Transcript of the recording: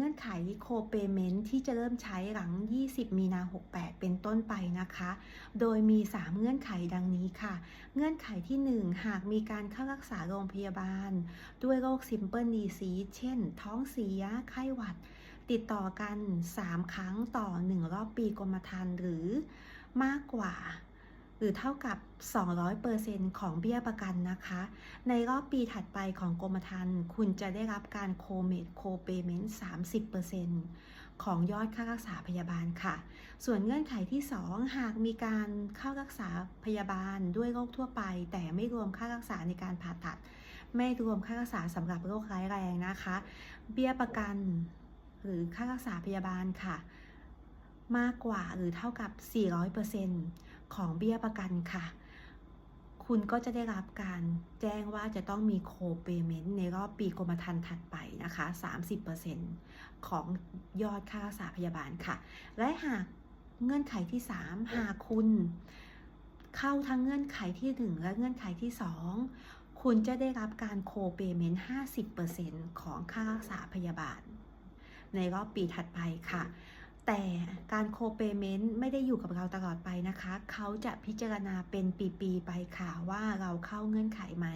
งื่อนไขโคเปเมนต์ที่จะเริ่มใช้หลัง 20 มีนา 68 เป็นต้นไปนะคะ โดยมี 3 เงื่อนไขดังนี้ค่ะ เงื่อนไขที่ 1 หากมีการเข้ารักษาโรงพยาบาล ด้วยโรค Simple Disease เช่น ท้องเสีย ไข้หวัด ติดต่อกัน 3 ครั้งต่อ 1 รอบปีกรมธรรม์หรือมากกว่า หรือเท่ากับ 200%ของเบี้ยประกันนะคะ ในรอบปีถัดไปของกรมธรรม์คุณจะได้รับการโคเมดโคเปเมนต์30%ของยอดค่ารักษาพยาบาลค่ะ ส่วนเงื่อนไขที่ 2 หากมีการเข้ารักษาพยาบาลด้วยโรคทั่วไป แต่ไม่รวมค่ารักษาในการผ่าตัด ไม่รวมค่ารักษาสำหรับโรคร้ายแรงนะคะ เบี้ยประกันหรือค่ารักษาพยาบาลค่ะ มากกว่าหรือเท่ากับ 400% ของเบี้ยประกันค่ะ คุณก็จะได้รับการแจ้งว่าจะต้องมีโคเปเมนต์ในรอบปีกรมธรรม์ถัดไปนะคะ 30%ของยอดค่ารักษาพยาบาลค่ะ และหากเงื่อนไขที่ 3 หากคุณเข้าทั้งเงื่อนไขที่ 1 และเงื่อนไขที่ 2 คุณจะได้รับการโคเปเมนต์50%ของค่ารักษาพยาบาล ในรอบปีถัดไปค่ะ แต่ การโคเปเมนต์ไม่ได้อยู่กับเราตลอดไปนะคะ เขาจะพิจารณาเป็นปี ๆ ไปค่ะว่าเราเข้าเงื่อนไขไหม